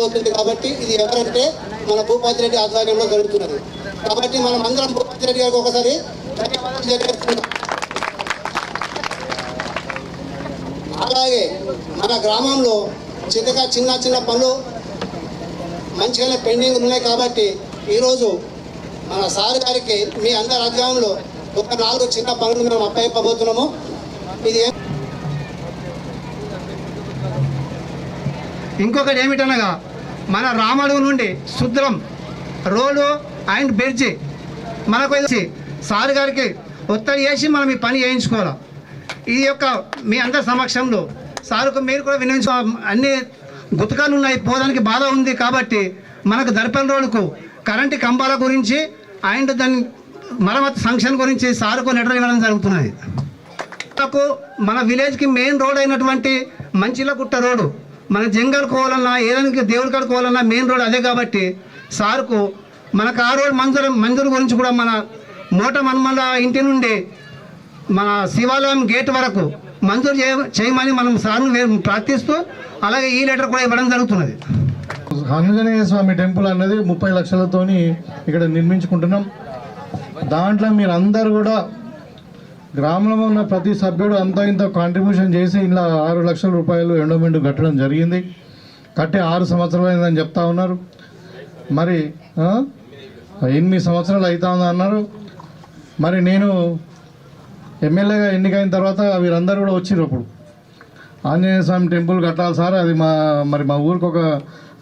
జరగబోతుంది కాబట్టి ఇది ఎవరంటే మన భూపతి రెడ్డి ఆధ్వర్యంలో జరుగుతున్నది. కాబట్టి మనం అందరం భూపతి రెడ్డి గారికి ఒకసారి ధన్యవాదాలు తెలియజేస్తున్నాం. అలాగే మన గ్రామంలో చిన్నగా చిన్న చిన్న పనులు మంచిగానే పెండింగ్ ఉన్నాయి కాబట్టి ఈరోజు మన సార్ గారికి మీ అందరి అధ్యాయంలో ఒక నాలుగు చిన్న పనులు మేము అప్పయిపోతున్నాము ఇది ఇంకొకటి ఏమిటనగా మన రామడుగు నుండి శుద్రం రోడ్డు అండ్ బ్రిడ్జి మనకు సార్ గారికి ఒత్తిడి చేసి మనం ఈ పని చేయించుకోవాలి. ఈ యొక్క మీ అందరి సమక్షంలో సార్కు మీరు కూడా వినియోగించు అన్ని గుతకాలు ఉన్నాయి పోదానికి బాధ ఉంది కాబట్టి మనకు దర్పల్ రోడ్డుకు కరెంటు కంబాల గురించి అండ్ దాని మరమ్మతు సంక్షన్ గురించి సార్కు లెటర్ ఇవ్వడం జరుగుతున్నది. మన విలేజ్కి మెయిన్ రోడ్ అయినటువంటి మంచిలగుట్ట రోడ్డు మన జంగల్ కోవాలన్నా ఏదైనా దేవుడి కాడ కోవాలన్నా మెయిన్ రోడ్ అదే కాబట్టి సార్కు మనకు ఆ రోడ్ మంజూరు మంజూరు గురించి కూడా మన మోట మన్మల ఇంటి నుండి మన శివాలయం గేట్ వరకు మంజూరు చేయ చేయమని మనం సార్ను ప్రార్థిస్తూ అలాగే ఈ లెటర్ కూడా ఇవ్వడం జరుగుతున్నది. ఆంజనేయ స్వామి టెంపుల్ అన్నది ముప్పై లక్షలతోని ఇక్కడ నిర్మించుకుంటున్నాం. దాంట్లో మీరు అందరు కూడా గ్రామంలో ఉన్న ప్రతి సభ్యుడు అంత ఇంత కాంట్రిబ్యూషన్ చేసి ఇలా ఆరు లక్షల రూపాయలు ఎండోమెంట్ కట్టడం జరిగింది. కట్టి ఆరు సంవత్సరాలు అయిందని చెప్తా ఉన్నారు. మరి ఎనిమిది సంవత్సరాలు అవుతా ఉంది అన్నారు. మరి నేను ఎమ్మెల్యేగా ఎన్నికైన తర్వాత వీరందరూ కూడా వచ్చిర్రు అప్పుడు. ఆంజనేయ స్వామి టెంపుల్ కట్టాలి సార్ అది మా మరి మా ఊరికి ఒక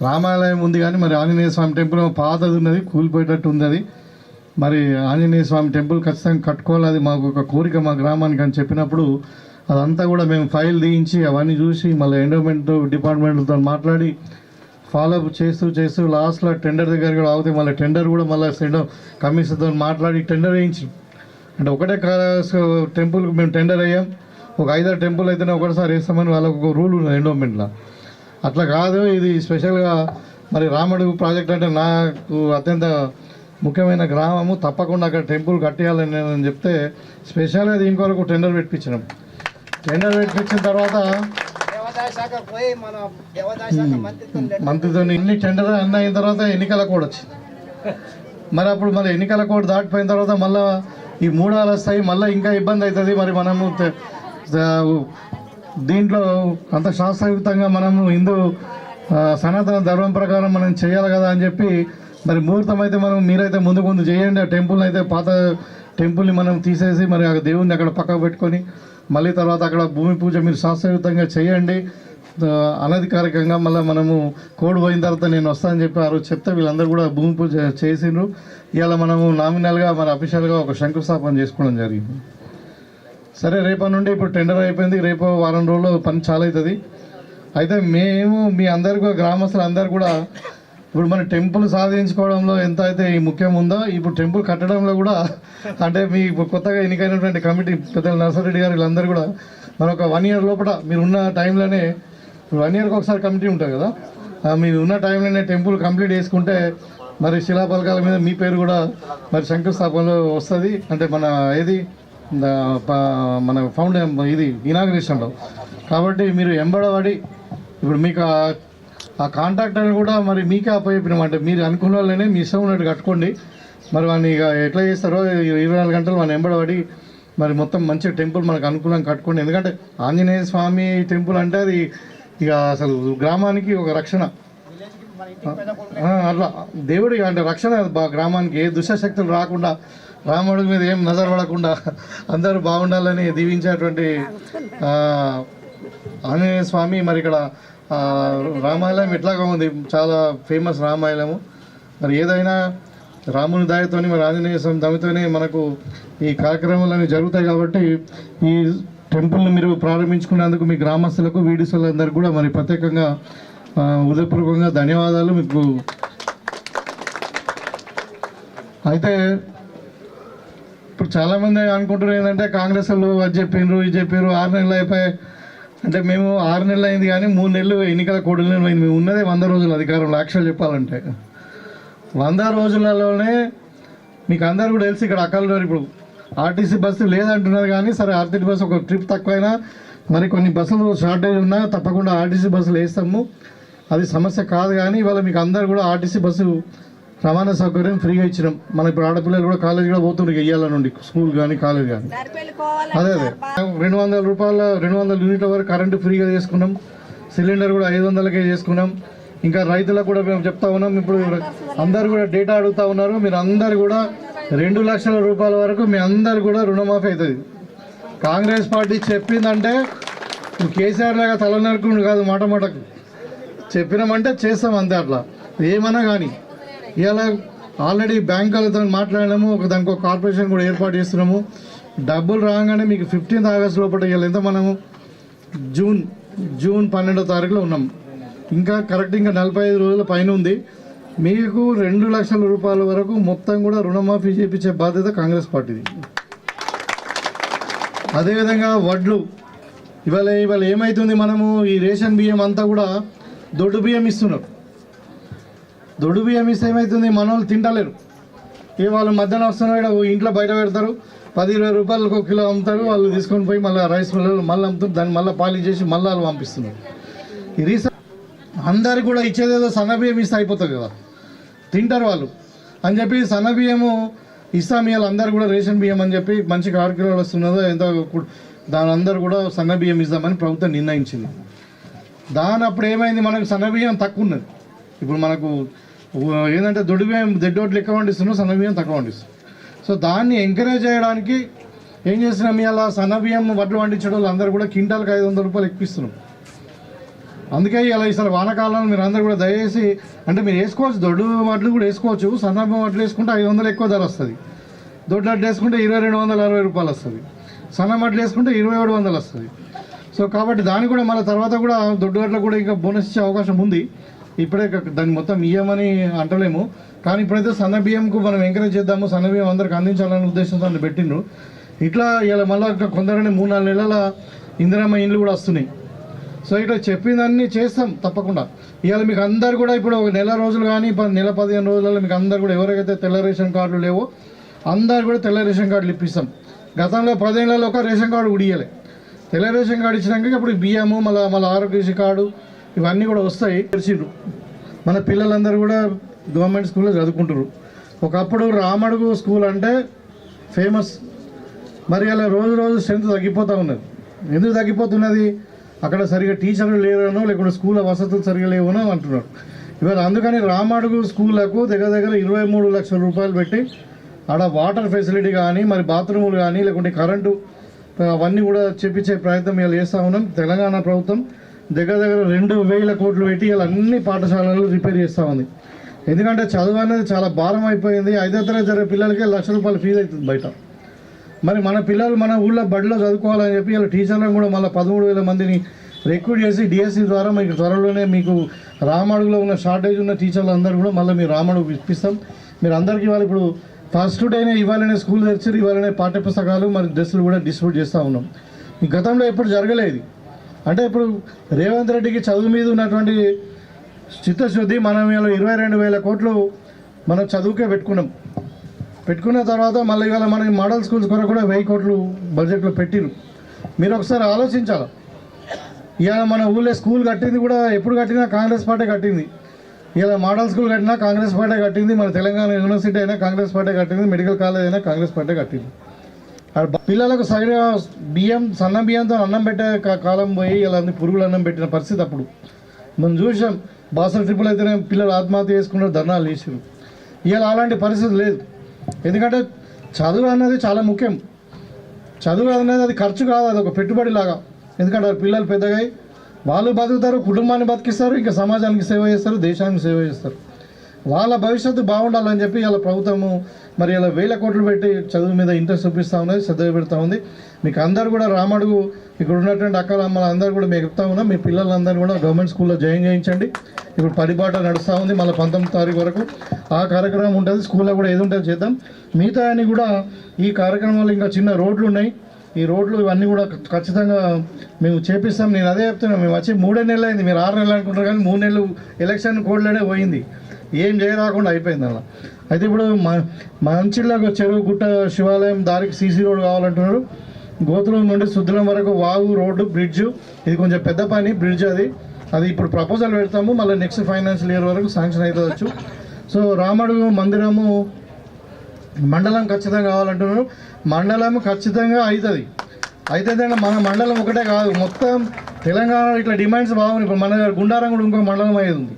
రామాలయం ఉంది కానీ మరి ఆంజనేయ స్వామి టెంపుల్ పాతది ఉన్నది కూలిపోయేటట్టు ఉంది అది మరి ఆంజనేయ స్వామి టెంపుల్ ఖచ్చితంగా కట్టుకోవాలి. అది మాకు ఒక కోరిక మా గ్రామానికి అని చెప్పినప్పుడు అదంతా కూడా మేము ఫైల్ తీయించి అవన్నీ చూసి మళ్ళీ ఎండోమెంట్ డిపార్ట్మెంట్తో మాట్లాడి ఫాలోఅప్ చేస్తూ చేస్తూ లాస్ట్లో టెండర్ దగ్గర కూడా అవుతాయి మళ్ళీ టెండర్ కూడా మళ్ళీ సెండో కమిషన్తో మాట్లాడి టెండర్ వేయించి. అంటే ఒకటే టెంపుల్ మేము టెండర్ అయ్యాం. ఒక ఐదారు టెంపుల్ అయితేనే ఒకటిసారి వేస్తామని వాళ్ళకు ఒక రూల్ ఉంది ఎండోమెంట్లో. అట్లా కాదు ఇది స్పెషల్గా మరి రామడుగు ప్రాజెక్ట్ అంటే నాకు అత్యంత ముఖ్యమైన గ్రామము తప్పకుండా అక్కడ టెంపుల్ కట్టేయాలని నేను చెప్తే స్పెషల్గా దీని కొరకు టెండర్ పెట్టించినాం. టెండర్ పెట్టించిన తర్వాత మంత్రితో ఇన్ని టెండర్ అన్న అయిన తర్వాత ఎన్నికల కోడ్ వచ్చింది. మరి అప్పుడు మళ్ళీ ఎన్నికల కోడ్ దాటిపోయిన తర్వాత మళ్ళీ ఈ మూడాలు వస్తాయి మళ్ళీ ఇంకా ఇబ్బంది అవుతుంది. మరి మనము దీంట్లో అంత శాస్త్రయుక్తంగా మనము హిందూ సనాతన ధర్మం ప్రకారం మనం చేయాలి కదా అని చెప్పి మరి ముహూర్తం అయితే మనం మీరైతే ముందు ముందు చేయండి. ఆ టెంపుల్ని అయితే పాత టెంపుల్ని మనం తీసేసి మరి ఆ దేవుణ్ణి అక్కడ పక్కకు పెట్టుకొని మళ్ళీ తర్వాత అక్కడ భూమి పూజ మీరు శాస్త్రయుతంగా చేయండి. అనధికారికంగా మళ్ళీ మనము కోడ్ పోయిన తర్వాత నేను వస్తానని చెప్పి ఆ రోజు చెప్తే వీళ్ళందరూ కూడా భూమి పూజ చేసిండ్రు. ఇవాళ మనము నామినల్గా మన అఫీషియల్గా ఒక శంకుస్థాపన చేసుకోవడం జరిగింది. సరే రేపటి నుండి ఇప్పుడు టెండర్ అయిపోయింది. రేపు వారం రోజుల్లో పని చాలా అవుతుంది అయితే మేము మీ అందరు కూడా గ్రామస్తులు అందరు కూడా ఇప్పుడు మన టెంపుల్ సాధించుకోవడంలో ఎంత అయితే ఈ ముఖ్యం ఉందో ఇప్పుడు టెంపుల్ కట్టడంలో కూడా అంటే మీ ఇప్పుడు కొత్తగా ఎన్నికైనటువంటి కమిటీ పెద్దల నర్సరెడ్డి గారు వీళ్ళందరూ కూడా మన ఒక వన్ ఇయర్ లోపల మీరు ఉన్న టైంలోనే వన్ ఇయర్కి ఒకసారి కమిటీ ఉంటుంది కదా మీరు ఉన్న టైంలోనే టెంపుల్ కంప్లీట్ చేసుకుంటే మరి శిలాఫలకాల మీద మీ పేరు కూడా మరి శంకుస్థాపనలో వస్తుంది. అంటే మన ఏది? మన ఫౌండ్ ఇది ఇనాగ్రేషన్లో. కాబట్టి మీరు ఎంబడబడి ఇప్పుడు మీకు ఆ- ఆ కాంట్రాక్టర్ని కూడా మరి మీకే అప్పచెప్పినాం అంటే మీరు అనుకున్న వాళ్ళనే మీ ఇష్టం ఉన్నట్టు కట్టుకోండి. మరి వాడిని ఇక ఎట్లా చేస్తారో ఇరవై నాలుగు గంటలు మన ఎంబడబడి మరి మొత్తం మంచి టెంపుల్ మనకు అనుకూలంగా కట్టుకోండి. ఎందుకంటే ఆంజనేయ స్వామి టెంపుల్ అంటే అది ఇక అసలు గ్రామానికి ఒక రక్షణ. అట్లా దేవుడి అంటే రక్షణ బా- గ్రామానికి ఏ దుష్టశక్తులు రాకుండా రాముడి మీద ఏం నజర్ పడకుండా అందరూ బాగుండాలని దీవించేటువంటి ఆంజనేయ స్వామి మరి ఇక్కడ రామాలయం ఎట్లాగా ఉంది. చాలా ఫేమస్ రామాయణము. మరి ఏదైనా రాముని దయతోని మరి ఆంజనేయ స్వామి దమితోనే మనకు ఈ కార్యక్రమాలు జరుగుతాయి కాబట్టి ఈ టెంపుల్ని మీరు ప్రారంభించుకున్నందుకు మీ గ్రామస్తులకు వీడియోలందరికీ కూడా మరి ప్రత్యేకంగా హృదయపూర్వకంగా ధన్యవాదాలు మీకు. అయితే ఇప్పుడు చాలామంది అనుకుంటున్నారు ఏంటంటే కాంగ్రెస్ వాళ్ళు అది చెప్పినారు ఇది చెప్పారు ఆరు నెలలు అయిపోయాయి. అంటే మేము ఆరు నెలలు అయింది కానీ మూడు నెలలు ఎన్నికల కోడలు అయింది మేము ఉన్నదే వంద రోజులు అధికారంలో యాక్చువల్ చెప్పాలంటే. వంద రోజులలోనే మీకు అందరు కూడా తెలిసి ఇక్కడ అక్కలు ఇప్పుడు. ఆర్టీసీ బస్సు లేదంటున్నారు కానీ సరే ఆర్టీసీ బస్సు ఒక ట్రిప్ తక్కువైనా మరి కొన్ని బస్సులు షార్టేజ్ ఉన్నా తప్పకుండా ఆర్టీసీ బస్సులు వేస్తాము. అది సమస్య కాదు కానీ ఇవాళ మీకు అందరు కూడా ఆర్టీసీ బస్సు రవాణా సౌకర్యం ఫ్రీగా ఇచ్చినాం. మన ఇప్పుడు ఆడపిల్లలు కూడా కాలేజ్ కూడా పోతుండ్రు ఇయ్యాల నుండి. స్కూల్ కానీ కాలేజ్ కానీ అదే అదే. రెండు వందల రూపాయల రెండు వందల యూనిట్ల వరకు కరెంటు ఫ్రీగా చేసుకున్నాం. సిలిండర్ కూడా ఐదు వందలకే చేసుకున్నాం. ఇంకా రైతులకు కూడా మేము చెప్తా ఉన్నాం. ఇప్పుడు అందరు కూడా డేటా అడుగుతా ఉన్నారు. మీరు అందరు కూడా రెండు లక్షల రూపాయల వరకు మీ అందరు కూడా రుణమాఫీ అవుతుంది. కాంగ్రెస్ పార్టీ చెప్పిందంటే కేసీఆర్ లాగా తల నరుకుడు కాదు మాట మాటకు. చెప్పినామంటే చేస్తాం అంతే అట్లా. ఏమన్నా కానీ. ఇలా ఆల్రెడీ బ్యాంకులతో మాట్లాడినాము ఒక దానికి ఒక కార్పొరేషన్ కూడా ఏర్పాటు చేస్తున్నాము. డబ్బులు రాగానే మీకు ఫిఫ్టీన్త్ ఆగస్ట్ లోపల ఇవాళ ఎంత మనము? జూన్ జూన్ పన్నెండో తారీఖులో ఉన్నాం. ఇంకా కరెక్ట్ ఇంకా నలభై ఐదు రోజుల పైన ఉంది. మీకు రెండు లక్షల రూపాయల వరకు మొత్తం కూడా రుణమాఫీ చేయించే బాధ్యత కాంగ్రెస్ పార్టీది. అదేవిధంగా వడ్లు. ఇవాళ ఇవాళ ఏమవుతుంది మనము? ఈ రేషన్ బియ్యం అంతా కూడా దొడ్డు బియ్యం ఇస్తున్నారు. దొడ్డు బియ్యం ఇస్తే ఏమవుతుంది మన వాళ్ళు తింటలేరు. ఏ వాళ్ళు మధ్యాహ్నం వస్తున్నారు ఇంట్లో బయట పెడతారు. పది ఇరవై రూపాయలకు ఒక కిలో అమ్ముతారు. వాళ్ళు తీసుకొని పోయి మళ్ళీ రైస్ మిల్లలు మళ్ళీ అమ్ముతారు. దాన్ని మళ్ళీ పాలి చేసి మళ్ళీ వాళ్ళు పంపిస్తున్నారు. ఈ రీసెంట్ అందరు కూడా ఇచ్చేదేదో సన్న బియ్యం ఇస్తే అయిపోతుంది కదా. తింటారు వాళ్ళు. అని చెప్పి సన్న బియ్యము ఇస్తాం ఇవాళ అందరు కూడా రేషన్ బియ్యం అని చెప్పి మంచి కిలోలు వస్తున్నదో ఎంతో దాని అందరు కూడా సన్న బియ్యం ఇద్దామని ప్రభుత్వం నిర్ణయించింది. దాని అప్పుడు ఏమైంది? మనకు సన్న బియ్యం తక్కువ ఉన్నది. ఇప్పుడు మనకు ఏంటంటే దొడ్డు బియ్యం దొడ్డోట్లు ఎక్కువ వండిస్తున్నాం సన్న బియ్యం తక్కువ వండిస్తున్నాం సో దాన్ని ఎంకరేజ్ చేయడానికి ఏం చేసినాం ఇలా సన్న బియ్యం వడ్లు పండించడం వాళ్ళందరూ కూడా క్వింటాల్కి ఐదు వందల రూపాయలు ఎక్కిస్తున్నాం అందుకే ఇలా ఈసారి వానాకాలంలో మీరు అందరూ కూడా దయచేసి అంటే మీరు వేసుకోవచ్చు దొడ్డు వడ్లు కూడా వేసుకోవచ్చు సన్న వడ్లు వేసుకుంటే ఐదు వందలు ఎక్కువ ధర వస్తుంది. దొడ్డు వడ్లు వేసుకుంటే ఇరవై రెండు వందల అరవై రూపాయలు వస్తుంది. సన్న వడ్లు వేసుకుంటే ఇరవై ఏడు వందలు వస్తుంది. సో కాబట్టి దాన్ని కూడా మళ్ళీ తర్వాత కూడా దొడ్డు వడ్లు కూడా ఇంకా బోనస్ ఇచ్చే అవకాశం ఉంది. ఇప్పుడే దాన్ని మొత్తం ఇయ్యమని అంటలేము. కానీ ఇప్పుడైతే సన్న బియ్యంకు మనం ఎంకరేజ్ చేద్దాము సన్న బియ్యం అందరికి అందించాలనే ఉద్దేశంతో దాన్ని పెట్టిండ్రు. ఇట్లా ఇలా మళ్ళీ కొందరని మూడు నాలుగు నెలల ఇందిరమ్మ ఇండ్లు కూడా వస్తున్నాయి. సో ఇట్లా చెప్పిందన్నీ చేస్తాం తప్పకుండా. ఇవాళ మీకు అందరు కూడా ఇప్పుడు ఒక నెల రోజులు కానీ నెల పదిహేను రోజులలో మీకు అందరు కూడా ఎవరికైతే తెల్ల రేషన్ కార్డులు లేవో అందరు కూడా తెల్ల రేషన్ కార్డులు ఇప్పిస్తాం. గతంలో పదేళ్ళలో ఒక రేషన్ కార్డు ఉడియలే తెల్ల రేషన్ కార్డు ఇచ్చినాక ఇప్పుడు బియ్యము మళ్ళీ మళ్ళీ ఆరోగ్యశ్రీ కార్డు ఇవన్నీ కూడా వస్తాయి. తెరిచిండ్రు మన పిల్లలందరూ కూడా గవర్నమెంట్ స్కూల్లో చదువుకుంటారు ఒకప్పుడు రామడుగు స్కూల్ అంటే ఫేమస్. మరి అలా రోజు రోజు స్ట్రెంత్ తగ్గిపోతూ ఉన్నది. ఎందుకు తగ్గిపోతున్నది? అక్కడ సరిగా టీచర్లు లేరనో లేకుంటే స్కూల్ వసతులు సరిగా లేవనో అంటున్నారు. ఇవాళ అందుకని రామడుగు స్కూళ్ళకు దగ్గర దగ్గర ఇరవై మూడు లక్షల రూపాయలు పెట్టి ఆడ వాటర్ ఫెసిలిటీ కానీ మరి బాత్రూములు కానీ లేకుంటే కరెంటు అవన్నీ కూడా చెప్పించే ప్రయత్నం ఇలా చేస్తూ ఉన్నాం తెలంగాణ ప్రభుత్వం. దగ్గర దగ్గర రెండు వేల కోట్లు పెట్టి ఇలా అన్ని పాఠశాలలు రిపేర్ చేస్తూ ఉంది. ఎందుకంటే చదువు అనేది చాలా భారం అయిపోయింది. ఐదో తరగతి జరిగే పిల్లలకి లక్ష రూపాయలు ఫీజు అవుతుంది బయట. మరి మన పిల్లలు మన ఊళ్ళో బడిలో చదువుకోవాలని చెప్పి ఇలా టీచర్లను కూడా మళ్ళీ పదమూడు వేల మందిని రిక్రూట్ చేసి డిఎస్సి ద్వారా మీకు త్వరలోనే మీకు రామడుగులో ఉన్న షార్టేజ్ ఉన్న టీచర్లు అందరూ కూడా మళ్ళీ మీరు రామడుగు ఇప్పిస్తాం. మీరు అందరికీ ఇవాళ ఇప్పుడు ఫస్ట్ డేనే ఇవ్వాలనే స్కూల్ తెరిచారు. ఇవ్వాలనే పాఠ్య పుస్తకాలు మరి డ్రెస్సులు కూడా డిస్ట్రిబ్యూట్ చేస్తూ ఉన్నాం. గతంలో ఎప్పుడు జరగలేదు. అంటే ఇప్పుడు రేవంత్ రెడ్డికి చదువు మీద ఉన్నటువంటి చిత్తశుద్ధి మనం ఇలా ఇరవై రెండు వేల కోట్లు మనం చదువుకే పెట్టుకున్నాం. పెట్టుకున్న తర్వాత మళ్ళీ ఇవాళ మనకి మోడల్ స్కూల్స్ కొరకు కూడా వెయ్యి కోట్లు బడ్జెట్లో పెట్టిరు. మీరు ఒకసారి ఆలోచించాలి? ఇవాళ మన ఊళ్ళో స్కూల్ కట్టింది కూడా ఎప్పుడు కట్టినా కాంగ్రెస్ పార్టీ కట్టింది. ఇలా మోడల్ స్కూల్ కట్టినా కాంగ్రెస్ పార్టీ కట్టింది మన తెలంగాణ యూనివర్సిటీ అయినా కాంగ్రెస్ పార్టీ కట్టింది మెడికల్ కాలేజ్ అయినా కాంగ్రెస్ పార్టీ కట్టింది. పిల్లలకు సగం బియ్యం సన్న బియ్యంతో అన్నం పెట్టే కా- కాలం పోయి ఇలా పురుగులు అన్నం పెట్టిన పరిస్థితి అప్పుడు. మనం చూసాం బాసల ట్రిపుల్ అయితేనే పిల్లలు ఆత్మహత్య చేసుకున్నారు ధర్నాలు చేసారు ఇలా అలాంటి పరిస్థితి లేదు. ఎందుకంటే చదువు అనేది చాలా ముఖ్యం. చదువు అనేది అది ఖర్చు కాదు అది ఒక పెట్టుబడి లాగా ఎందుకంటే పిల్లలు పెద్దగా అయి వాళ్ళు బతుకుతారు కుటుంబాన్ని బతికిస్తారు ఇంకా సమాజానికి సేవ చేస్తారు దేశానికి సేవ చేస్తారు. వాళ్ళ భవిష్యత్తు బాగుండాలని చెప్పి ఇలా ప్రభుత్వము మరి ఇలా వేల కోట్లు పెట్టి చదువు మీద ఇంట్రెస్ట్ చూపిస్తూ ఉన్నది శ్రద్ధ పెడతా ఉంది. మీకు అందరు కూడా రామడుగు ఇక్కడ ఉన్నటువంటి అక్కల అమ్మల అందరూ కూడా మీకు చెప్తా ఉన్నాం. మీ పిల్లలందరూ కూడా గవర్నమెంట్ స్కూల్లో జాయిన్ చేయించండి. ఇప్పుడు పరిబాట నడుస్తూ ఉంది మళ్ళీ పంతొమ్మిది తారీఖు వరకు. ఆ కార్యక్రమం ఉంటుంది. స్కూల్లో కూడా ఏది ఉంటుంది చేద్దాం. మిగతా అని కూడా ఈ కార్యక్రమంలో ఇంకా చిన్న రోడ్లు ఉన్నాయి. ఈ రోడ్లు ఇవన్నీ కూడా ఖచ్చితంగా మేము చేపిస్తాం. నేను అదే చెప్తున్నాను మేము వచ్చి మూడే నెలలు అయింది మీరు ఆరు నెలలు అనుకుంటారు కానీ మూడు నెలలు ఎలక్షన్ కోడ్లోనే పోయింది. ఏం చేయరాకుండా అయిపోయింది అలా. అయితే ఇప్పుడు మంచిలాగా చెరువు గుట్ట శివాలయం దారికి సీసీ రోడ్ కావాలంటున్నారు. గోతులం నుండి సుద్దులం వరకు వాగు రోడ్డు బ్రిడ్జ్. ఇది కొంచెం పెద్ద పని బ్రిడ్జ్ అది. అది ఇప్పుడు ప్రపోజల్ పెడతాము మళ్ళీ నెక్స్ట్ ఫైనాన్షియల్ ఇయర్ వరకు శాంక్షన్ అవుతుందచ్చు సో రామడుగు మందిరము మండలం ఖచ్చితంగా కావాలంటున్నారు. మండలం ఖచ్చితంగా అవుతుంది అయితే మన మండలం ఒకటే కాదు మొత్తం తెలంగాణ ఇట్లా డిమాండ్స్ బాగున్నాయి. ఇప్పుడు మన గుండారం కూడా ఇంకో మండలం అయ్యేది ఉంది.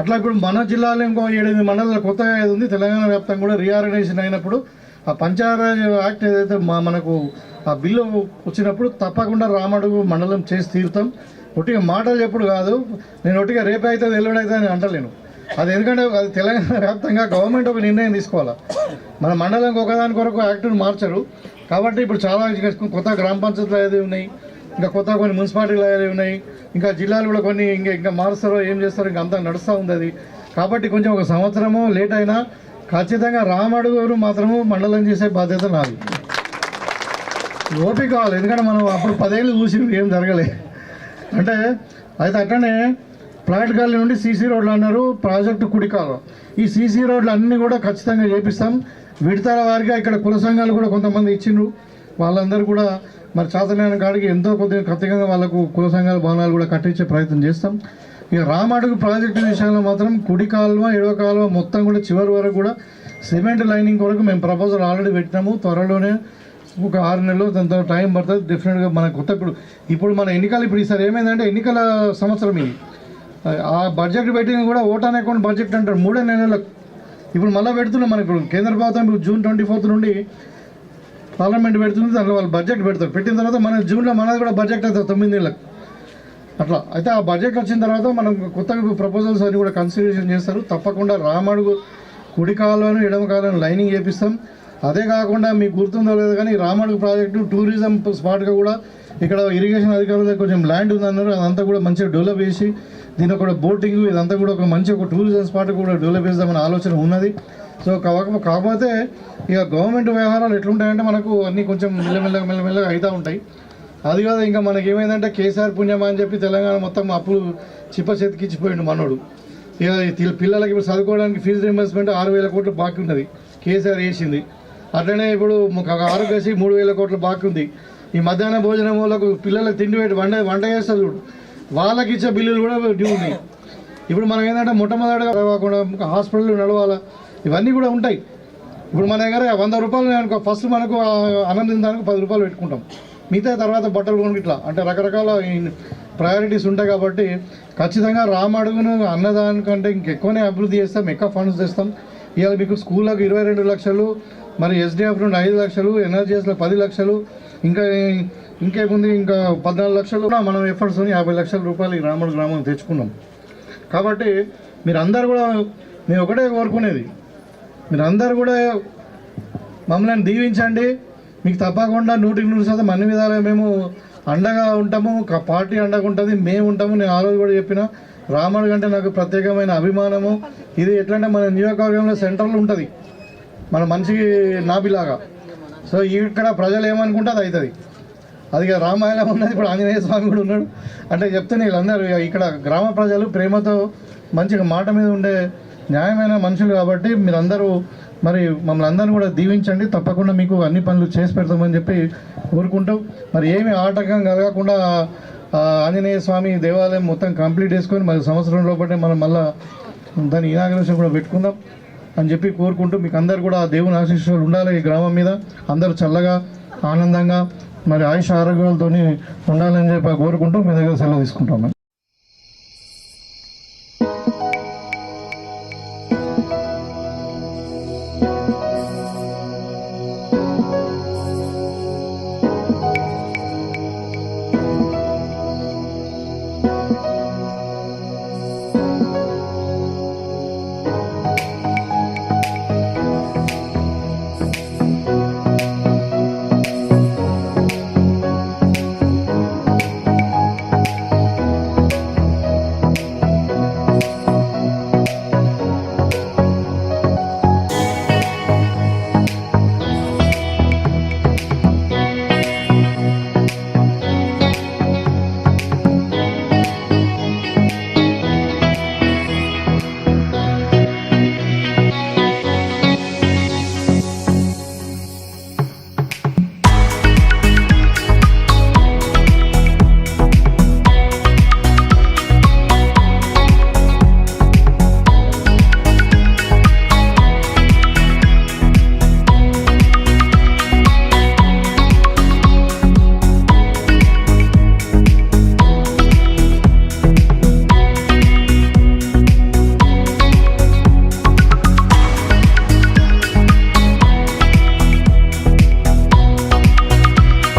అట్లా ఇప్పుడు మన జిల్లాలో ఇంకో ఏడెనిమిది మండలాలు కొత్తగా ఏది ఉంది తెలంగాణ వ్యాప్తంగా కూడా రీఆర్గనైజేషన్ అయినప్పుడు ఆ పంచాయత్ యాక్ట్ ఏదైతే మా మనకు ఆ బిల్లు వచ్చినప్పుడు తప్పకుండా రామడుగు మండలం చేసి తీరుతాం. ఒట్టిగా మాటలు చెప్పుడు కాదు నేను ఒట్టిగా రేపు అయితే ఎల్లుండి అయితే అని అంటలేను. అది ఎందుకంటే అది తెలంగాణ వ్యాప్తంగా గవర్నమెంట్ ఒక నిర్ణయం తీసుకోవాలి? మన మండలం ఒకదాని కొరకు యాక్ట్ను మార్చరు. కాబట్టి ఇప్పుడు చాలా కొత్త గ్రామ పంచాయతీలు ఏది ఉన్నాయి? ఇంకా కొత్త కొన్ని మున్సిపాలిటీలు ఉన్నాయి. ఇంకా జిల్లాలు కూడా కొన్ని ఇంకా ఇంకా మారుస్తారో ఏం చేస్తారో ఇంకా అంతా నడుస్తూ ఉంది అది కాబట్టి కొంచెం ఒక సంవత్సరము లేట్ అయినా ఖచ్చితంగా రామడుగురు మాత్రము మండలం చేసే బాధ్యత నాది. ఓపిక కావాలి. ఎందుకంటే మనం అప్పుడు పదేళ్ళు చూసి ఏం జరగలే. అంటే అయితే అట్లనే ప్లాట్ గాలి నుండి సీసీ రోడ్లు అన్నారు ప్రాజెక్టు కుడికాలం. ఈ సీసీ రోడ్లు అన్నీ కూడా ఖచ్చితంగా చేపిస్తాం. విడతల వారిగా ఇక్కడ కుల సంఘాలు కూడా కొంతమంది ఇచ్చిండ్రు. వాళ్ళందరూ కూడా మరి చాతనైన కాడికి ఎంతో కొద్దిగా ఖచ్చితంగా వాళ్ళకు కుల సంఘాల భవనాలు కూడా కట్టించే ప్రయత్నం చేస్తాం. ఇక రామాడుగు ప్రాజెక్టు విషయంలో మాత్రం కుడి కాలువ ఎడవ కాలువ మొత్తం కూడా చివరి వరకు కూడా సిమెంట్ లైనింగ్ కొరకు మేము ప్రపోజల్ ఆల్రెడీ పెట్టినాము. త్వరలోనే ఒక ఆరు నెలలు దాంతో టైం పడుతుంది. డెఫినెట్గా మన కొత్త ఇప్పుడు ఇప్పుడు మన ఎన్నికలు ఇప్పుడు ఈసారి ఏమైందంటే ఎన్నికల సంవత్సరం ఇది. ఆ బడ్జెట్ పెట్టిన కూడా ఓటాన్ అకౌంట్ బడ్జెట్ అంటారు. మూడే నెలలకు ఇప్పుడు మళ్ళీ పెడుతున్నాం మనం ఇప్పుడు కేంద్ర ప్రభుత్వం ఇప్పుడు జూన్ ట్వంటీ ఫోర్త్ నుండి పార్లమెంట్ పెడుతుంది దాంట్లో వాళ్ళు బడ్జెట్ పెడతారు. పెట్టిన తర్వాత మన జూన్లో మనది కూడా బడ్జెట్ అవుతుంది తొమ్మిది నెలలకు. అట్లా. అయితే ఆ బడ్జెట్ వచ్చిన తర్వాత మనం కొత్తగా ప్రపోజల్స్ అన్ని కూడా కన్సిడరేషన్ చేస్తారు. తప్పకుండా రామడుగు కుడి కాలువను ఎడమ కాలువను లైనింగ్ చేపిస్తాం. అదే కాకుండా మీకు గుర్తుందో లేదో కానీ రామడుగు ప్రాజెక్టు టూరిజం స్పాట్గా కూడా ఇక్కడ ఇరిగేషన్ అధికారుల కొంచెం ల్యాండ్ ఉందన్నారు. అదంతా కూడా మంచిగా డెవలప్ చేసి దీని కూడా బోటింగ్ ఇదంతా కూడా ఒక మంచి ఒక టూరిజం స్పాట్ కూడా డెవలప్ చేద్దామని ఆలోచన ఉన్నది. సో కాక కాకపోతే ఇక గవర్నమెంట్ వ్యవహారాలు ఎట్లుంటాయంటే మనకు అన్నీ కొంచెం మెల్లమెల్లగా మెల్లమెల్లగా అవుతూ ఉంటాయి. అది కాదు ఇంకా మనకి ఏమైందంటే కేసీఆర్ పుణ్యమా అని చెప్పి తెలంగాణ మొత్తం అప్పులు చిప్ప చేతికిచ్చిపోయిండు మనోడు. ఇక పిల్లలకి ఇప్పుడు చదువుకోవడానికి ఫీజు రీంబర్స్మెంట్ ఆరు వేల కోట్లు బాకీ ఉన్నది. కేసీఆర్ వేసింది అట్లనే ఇప్పుడు ఒక ఆరోగ్యశ్రీ మూడు వేల కోట్లు బాకీ ఉంది. ఈ మధ్యాహ్న భోజనం వాళ్ళకు పిల్లలకు తిండి పెట్టి వంట వంట చేస్తారు చూడు. వాళ్ళకి ఇచ్చే బిల్లులు కూడా డ్యూ ఉన్నాయి. ఇప్పుడు మనం ఏంటంటే మొట్టమొదటిగా కాకుండా హాస్పిటల్ నడవాలా. ఇవన్నీ కూడా ఉంటాయి. ఇప్పుడు మన దగ్గర వంద రూపాయలు అనుకో ఫస్ట్ మనకు అన్నం తినడానికి పది రూపాయలు పెట్టుకుంటాం. మిగతా తర్వాత బట్టలు కొనుక్కు ఇట్లా. అంటే రకరకాల ప్రయారిటీస్ ఉంటాయి కాబట్టి ఖచ్చితంగా రామడుగును అన్నదానికంటే ఇంకెక్కువనే అభివృద్ధి చేస్తాం ఎక్కువ ఫండ్స్ తెస్తాం. ఇవాళ మీకు స్కూళ్ళకు ఇరవై రెండు లక్షలు మరి ఎస్డిఎఫ్ నుండి ఐదు లక్షలు ఎన్ఆర్జీఎస్లో పది లక్షలు ఇంకా ఇంకేముంది ఇంకా పద్నాలుగు లక్షలు కూడా మనం ఎఫర్ట్స్ యాభై లక్షల రూపాయలు ఈ గ్రామం తెచ్చుకున్నాం. కాబట్టి మీరందరూ కూడా మేము ఒకటే కోరుకునేది మీరందరూ కూడా మమ్మల్ని దీవించండి. మీకు తప్పకుండా నూటికి నూరు శాతం అన్ని విధాలుగా మేము అండగా ఉంటాము. ఒక పార్టీ అండగా ఉంటుంది. మేము ఉంటాము. నేను ఆ రోజు కూడా చెప్పిన రాముడు కంటే నాకు ప్రత్యేకమైన అభిమానము. ఇది ఎట్లంటే మన నియోజకవర్గంలో సెంటర్లో ఉంటుంది. మన మనిషికి నాభిలాగా. సో ఇక్కడ ప్రజలు ఏమనుకుంటే అది అవుతుంది అది ఇక రామాయణం ఉన్నది. ఇప్పుడు ఆంజనేయ స్వామి కూడా ఉన్నాడు. అంటే చెప్తున్నా వీళ్ళందరూ ఇక ఇక్కడ గ్రామ ప్రజలు ప్రేమతో మంచిగా మాట మీద ఉండే న్యాయమైన మనుషులు కాబట్టి మీరందరూ మరి మమ్మల్ని అందరిని కూడా దీవించండి. తప్పకుండా మీకు అన్ని పనులు చేసి పెడతామని చెప్పి కోరుకుంటాం మరి ఏమి ఆటంకం కలగకుండా ఆంజనేయ స్వామి దేవాలయం మొత్తం కంప్లీట్ చేసుకొని మరి సంవత్సరం లోపలే మనం మళ్ళీ దాని ఇనాగ్రేషన్ కూడా పెట్టుకుందాం అని చెప్పి కోరుకుంటూ మీకు అందరు కూడా ఆ దేవుని ఆశీస్సులు ఉండాలి ఈ గ్రామం మీద. అందరూ చల్లగా ఆనందంగా మరి ఆయుష ఆరోగ్యాలతో ఉండాలని చెప్పి కోరుకుంటూ మీ దగ్గర సెలవు తీసుకుంటాం